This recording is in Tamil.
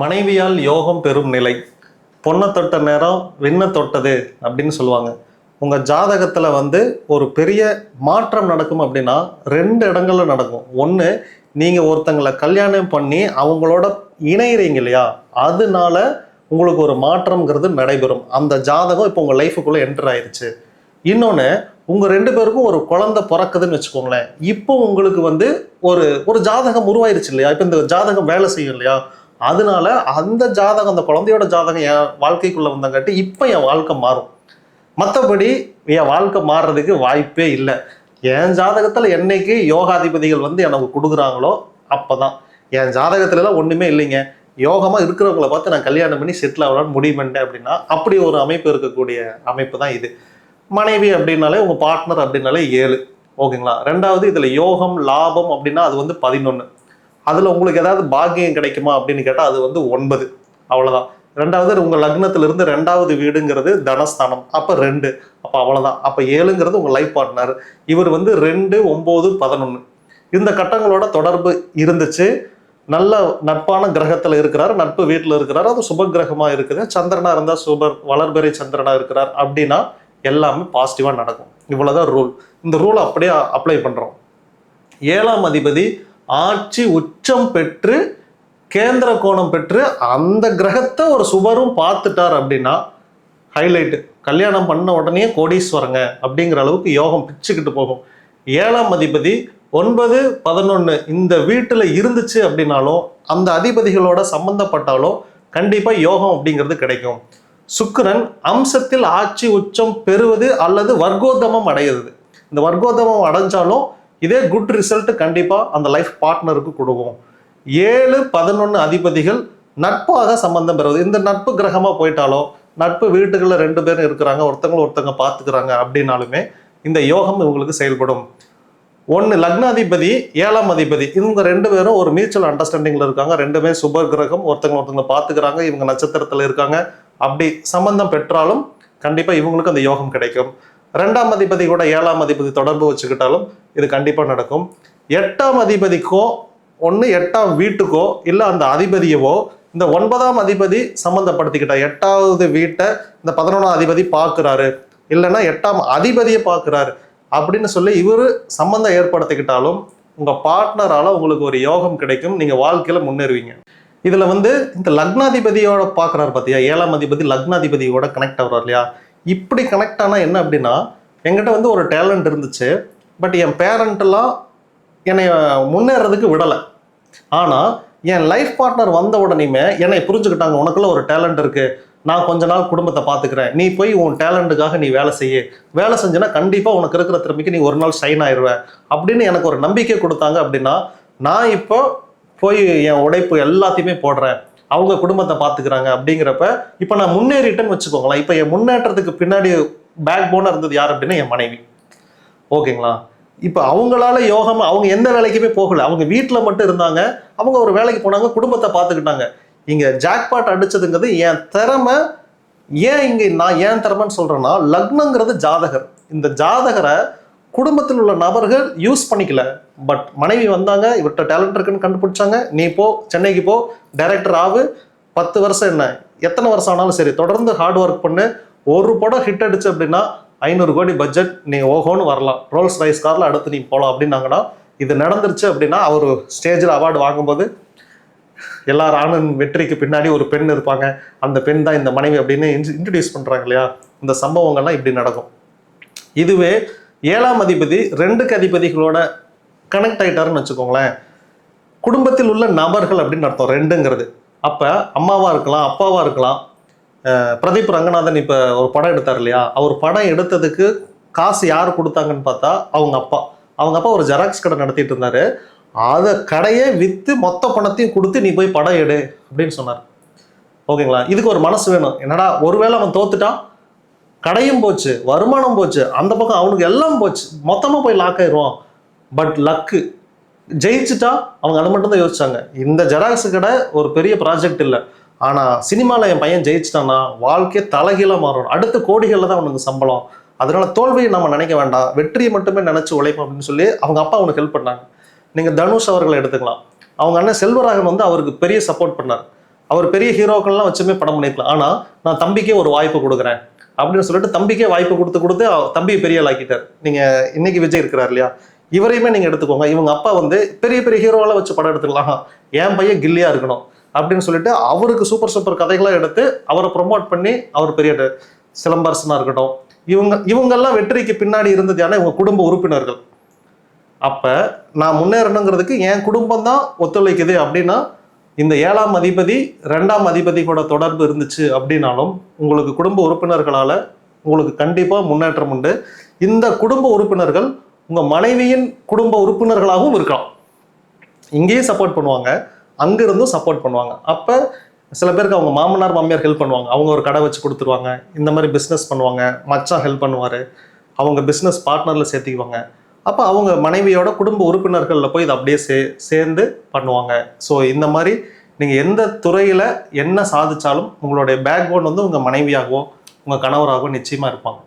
மனைவியால் யோகம் பெறும் நிலை. பொண்ணை தொட்ட நேரம் விண்ண தொட்டது அப்படின்னு சொல்லுவாங்க. உங்கள் ஜாதகத்தில் வந்து ஒரு பெரிய மாற்றம் நடக்கும் அப்படின்னா ரெண்டு இடங்களில் நடக்கும். ஒன்று நீங்கள் ஒருத்தங்களை கல்யாணம் பண்ணி அவங்களோட இணையிறீங்க இல்லையா? அதனால உங்களுக்கு ஒரு மாற்றம்ங்கிறது நடைபெறும். அந்த ஜாதகம் இப்போ உங்கள் லைஃபுக்குள்ளே என்டர் ஆயிடுச்சு இன்னொன்று உங்கள் ரெண்டு பேருக்கும் ஒரு குழந்தை பிறக்குதுன்னு வச்சுக்கோங்களேன். இப்போ உங்களுக்கு வந்து ஒரு ஒரு ஜாதகம் உருவாயிருச்சு இல்லையா? இப்போ இந்த ஜாதகம் வேலை செய்யும் இல்லையா? அதனால அந்த ஜாதகம் அந்த குழந்தையோட ஜாதகம் என் வாழ்க்கைக்குள்ளே வந்தங்காட்டி இப்போ என் வாழ்க்கை மாறும். மற்றபடி என் வாழ்க்கை மாறுறதுக்கு வாய்ப்பே இல்லை. என் ஜாதகத்தில் என்னைக்கு யோகாதிபதிகள் வந்து எனக்கு கொடுக்குறாங்களோ அப்போ தான் என் ஜாதகத்துலலாம் ஒன்றுமே இல்லைங்க. யோகமாக இருக்கிறவங்கள பார்த்து நான் கல்யாணம் பண்ணி செட்டில் ஆகலாம்னு முடிவு பண்ணிட்டேன் அப்படின்னா அப்படி ஒரு அமைப்பு இருக்கக்கூடிய அமைப்பு தான் இது. மனைவி அப்படின்னாலே உங்கள் பார்ட்னர் அப்படின்னாலே ஏழு. ஓகேங்களா? ரெண்டாவது இதில் யோகம் லாபம் அப்படின்னா அது வந்து பதினொன்று அதில் உங்களுக்கு ஏதாவது பாக்கியம் கிடைக்குமா அப்படின்னு கேட்டால் அது வந்து ஒன்பது. அவ்வளோதான் ரெண்டாவது உங்கள் லக்னத்திலிருந்து ரெண்டாவது வீடுங்கிறது தனஸ்தானம். அப்போ ரெண்டு. அப்போ அவ்வளோதான் அப்போ ஏழுங்கிறது உங்கள் லைஃப் பார்ட்னர் இவர் வந்து ரெண்டு ஒம்பது பதினொன்று இந்த கட்டங்களோட தொடர்பு இருந்துச்சு. நல்ல நட்பான கிரகத்தில் இருக்கிறார். நட்பு வீட்டில் இருக்கிறார். அது சுப கிரகமாக இருக்குது. சந்திரனா இருந்தால் சுபர் வளர்பெறை சந்திரனா இருக்கிறார். அப்படின்னா எல்லாமே பாசிட்டிவாக நடக்கும். இவ்வளோதான் ரூல் இந்த ரூலை அப்படியே அப்ளை பண்ணுறோம் ஏழாம் அதிபதி ஆட்சி உச்சம் பெற்று கேந்திர கோணம் பெற்று அந்த கிரகத்தை ஒரு சுபரும் பார்த்துட்டார் அப்படின்னா ஹைலைட்டு கல்யாணம் பண்ண உடனே கோடீஸ்வரங்க அப்படிங்கிற அளவுக்கு யோகம் பிச்சுக்கிட்டு போகும். ஏழாம் அதிபதி ஒன்பது பதினொன்று இந்த வீட்டில் இருந்துச்சு அப்படின்னாலும் அந்த அதிபதிகளோட சம்பந்தப்பட்டாலும் கண்டிப்பாக யோகம் அப்படிங்கிறது கிடைக்கும். சுக்கரன் அம்சத்தில் ஆட்சி உச்சம் பெறுவது அல்லது வர்க்கோத்தமம் அடையிறது. இந்த வர்க்கோத்தமம் அடைஞ்சாலும் இதே குட் ரிசல்ட் கண்டிப்பாக அந்த லைஃப் பார்ட்னருக்கு கொடுக்கும். ஏழு பதினொன்று அதிபதிகள் நட்பாக சம்பந்தம் பெறுவது. இந்த நட்பு கிரகமாக போயிட்டாலோ நட்பு வீட்டுகளில் ரெண்டு பேரும் இருக்கிறாங்க ஒருத்தவங்க ஒருத்தவங்க பார்த்துக்கிறாங்க அப்படின்னாலுமே இந்த யோகம் இவங்களுக்கு செயல்படும். ஒன்று லக்னாதிபதி ஏழாம் அதிபதி. இவங்க ரெண்டு பேரும் ஒரு மியூச்சுவல் அண்டர்ஸ்டாண்டிங்கில் இருக்காங்க. ரெண்டுமே சுப கிரகம் ஒருத்தங்க ஒருத்தங்க பார்த்துக்கிறாங்க இவங்க நட்சத்திரத்தில் இருக்காங்க. அப்படி சம்பந்தம் பெற்றாலும் கண்டிப்பாக இவங்களுக்கு அந்த யோகம் கிடைக்கும். ரெண்டாம் அதிபதி கூட ஏழாம் அதிபதி தொடர்பு வச்சுக்கிட்டாலும் இது கண்டிப்பாக நடக்கும். எட்டாம் அதிபதிக்கோ ஒன்று எட்டாம் வீட்டுக்கோ இல்லை அந்த அதிபதியவோ இந்த ஒன்பதாம் அதிபதி சம்மந்தப்படுத்திக்கிட்டா எட்டாவது வீட்டை இந்த பதினொன்றாம் அதிபதி பார்க்குறாரு. இல்லைன்னா எட்டாம் அதிபதியை பார்க்குறாரு. அப்படின்னு சொல்லி இவர் சம்மந்தம் ஏற்படுத்திக்கிட்டாலும் உங்கள் பார்ட்னரால் உங்களுக்கு ஒரு யோகம் கிடைக்கும். நீங்கள் வாழ்க்கையில் முன்னேறுவீங்க. இதில் வந்து இந்த லக்னாதிபதியோட பார்க்குறாரு பார்த்தியா ஏழாம் அதிபதி லக்னாதிபதியோட கனெக்ட் ஆகுறாரு இல்லையா? இப்படி கனெக்ட் ஆனால் என்ன அப்படின்னா என்கிட்ட வந்து ஒரு டேலண்ட் இருந்துச்சு பட் என் பேரண்ட்டெல்லாம் என்னை முன்னேறதுக்கு விடலை. ஆனால் என் லைஃப் பார்ட்னர் வந்த உடனேயுமே என்னை புரிஞ்சுக்கிட்டாங்க உனக்குள்ள ஒரு டேலண்ட் இருக்கு நான் கொஞ்ச நாள் குடும்பத்தை பார்த்துக்கிறேன் நீ போய் உன் டேலண்ட்டுக்காக நீ வேலை செய்ய. வேலை செஞ்சேன்னா கண்டிப்பாக உனக்கு இருக்கிற திறமைக்கு நீ ஒரு நாள் ஷைன் ஆயிடுவேன் அப்படின்னு எனக்கு ஒரு நம்பிக்கை கொடுத்தாங்க அப்படின்னா நான் இப்போ போய் என் உடைப்பு எல்லாத்தையுமே போடுறேன். அவங்க குடும்பத்தை பார்த்துக்கிறாங்க அப்படிங்கிறப்ப இப்போ நான் முன்னேறிட்டேன்னு வச்சுக்கோங்களேன். இப்போ என் முன்னேற்றத்துக்கு பின்னாடி பேக் போனாக இருந்தது யார் அப்படின்னா என் மனைவி. ஓகேங்களா? இப்போ அவங்களால யோகம் அவங்க எந்த வேலைக்குமே போகல. அவங்க வீட்டில் மட்டும் இருந்தாங்க. அவங்க ஒரு வேலைக்கு போனாங்க குடும்பத்தை பார்த்துக்கிட்டாங்க இங்கே ஜாக்பாட் அடித்ததுங்கிறது என் திறமை. ஏன் இங்கே நான் ஏன் திறமைன்னு சொல்கிறேன்னா லக்னங்கிறது ஜாதகர். இந்த ஜாதகரை குடும்பத்தில் உள்ள நபர்கள் யூஸ் பண்ணிக்கல. பட் மனைவி வந்தாங்க இவர்கிட்ட டேலண்ட் இருக்குன்னு கண்டுபிடிச்சாங்க. நீ போ சென்னைக்கு போ டைரக்டர் ஆகு. பத்து வருஷம் என்ன? எத்தனை வருஷம் ஆனாலும் சரி தொடர்ந்து ஹார்ட் ஒர்க் பண்ணு. ஒரு படம் ஹிட் அடிச்சு அப்படின்னா ஐநூறு கோடி பட்ஜெட் நீ ஓஹோன்னு வரலாம். ரோல்ஸ் ரைஸ் காரில் அடுத்து நீ போகலாம் அப்படின்னாங்கன்னா இது நடந்துருச்சு அப்படின்னா அவர் ஸ்டேஜில் அவார்டு வாங்கும்போது எல்லார் ஆணின் வெற்றிக்கு பின்னாடி ஒரு பெண் இருப்பாங்க. அந்த பெண் தான் இந்த மனைவி அப்படின்னு இன்ட்ரடியூஸ் பண்ணுறாங்க இல்லையா? இந்த சம்பவங்கள்லாம் இப்படி நடக்கும். இதுவே ஏழாம் அதிபதி ரெண்டுக்கு அதிபதிகளோட கனெக்ட் ஆயிட்டாருன்னு வச்சுக்கோங்களேன். குடும்பத்தில் உள்ள நபர்கள் அப்படின்னு அர்த்தம் ரெண்டுங்கிறது. அப்போ அம்மாவாக இருக்கலாம் அப்பாவாக இருக்கலாம். பிரதீப் ரங்கநாதன் இப்போ ஒரு படம் எடுத்தார் இல்லையா? அவர் படம் எடுத்ததுக்கு காசு யார் கொடுத்தாங்கன்னு பார்த்தா அவங்க அப்பா. அவங்க அப்பா ஒரு ஜெராக்ஸ் கடை நடத்திட்டு இருந்தார். அதை கடையை விற்று மொத்த பணத்தையும் கொடுத்து நீ போய் படம் எடு அப்படின்னு சொன்னார். ஓகேங்களா? இதுக்கு ஒரு மனசு வேணும். என்னடா ஒருவேளை அவன் தோத்துட்டான் கடையும் போச்சு வருமானம் போச்சு அந்த பக்கம் அவனுக்கு எல்லாம் போச்சு. மொத்தமாக போய் லாக் ஆயிடுவான். பட் லக்கு ஜெயிச்சுட்டா அவங்க அதை மட்டும் தான் யோசிச்சாங்க. இந்த ஜெராக்ஸ் கடை ஒரு பெரிய ப்ராஜெக்ட் இல்லை. ஆனால் சினிமாவில் என் பையன் ஜெயிச்சிட்டான்னா வாழ்க்கையை தலைகீழாக மாறும். அடுத்த கோடிகளில் தான் அவனுக்கு சம்பளம். அதனால தோல்வியை நம்ம நினைக்க வேண்டாம். வெற்றியை மட்டுமே நினச்சி உழைப்போம் அப்படின்னு சொல்லி அவங்க அப்பா அவனுக்கு ஹெல்ப் பண்ணாங்க. நீங்கள் தனுஷ் அவர்களை எடுத்துக்கலாம். அவங்க அண்ணன் செல்வராகவன் வந்து அவருக்கு பெரிய சப்போர்ட் பண்ணார். அவர் பெரிய ஹீரோக்கள்லாம் வச்சுமே படம் பண்ணிருக்கலாம். ஆனால் நான் தம்பிக்கே ஒரு வாய்ப்பு கொடுக்குறேன். அப்படின்னு சொல்லிட்டு தம்பிக்கே வாய்ப்பு கொடுத்து கொடுத்து அவ- தம்பியை பெரிய ஆளாக்கிட்டார். நீங்கள் இன்னைக்கு விஜய் இருக்கிறார் இல்லையா? இவரையுமே நீங்கள் எடுத்துக்கோங்க. இவங்க அப்பா வந்து பெரிய பெரிய ஹீரோவெல்லாம் வச்சு படம் எடுத்துக்கலாம் என் பையன் கில்லியாக இருக்கணும் அப்படின்னு சொல்லிட்டு அவருக்கு சூப்பர் சூப்பர் கதைகளாக எடுத்து அவரை ப்ரொமோட் பண்ணி அவர் பெரிய ட- இருக்கட்டும். இவங்க இவங்கெல்லாம் வெற்றிக்கு பின்னாடி இருந்தது யாருன்னா இவங்க குடும்ப உறுப்பினர்கள். அப்போ நான் முன்னேறணுங்கிறதுக்கு என் குடும்பம் தான் ஒத்துழைக்குது அப்படின்னா இந்த ஏழாம் அதிபதி ரெண்டாம் அதிபதி கூட தொடர்பு இருந்துச்சு அப்படின்னாலும் உங்களுக்கு குடும்ப உறுப்பினர்களால் உங்களுக்கு கண்டிப்பாக முன்னேற்றம் உண்டு. இந்த குடும்ப உறுப்பினர்கள் உங்கள் மனைவியின் குடும்ப உறுப்பினர்களாகவும் இருக்கலாம். இங்கேயும் சப்போர்ட் பண்ணுவாங்க அங்கிருந்தும் சப்போர்ட் பண்ணுவாங்க. அப்போ சில பேருக்கு அவங்க மாமனார் மாமியார் ஹெல்ப் பண்ணுவாங்க. அவங்க ஒரு கடை வச்சு கொடுத்துருவாங்க. இந்த மாதிரி பிஸ்னஸ் பண்ணுவாங்க. மச்சான் ஹெல்ப் பண்ணுவார். அவங்க பிஸ்னஸ் பார்ட்னரில் சேர்த்துக்குவாங்க. அப்போ அவங்க மனைவியோட குடும்ப உறுப்பினர்களில் போய் இதை அப்படியே சே சேர்ந்து பண்ணுவாங்க. ஸோ இந்த மாதிரி நீங்கள் எந்த துறையில் என்ன சாதிச்சாலும் உங்களுடைய பேக் போன் வந்து உங்கள் மனைவியாகவோ உங்கள் கணவராகவோ நிச்சயமாக இருப்பாங்க.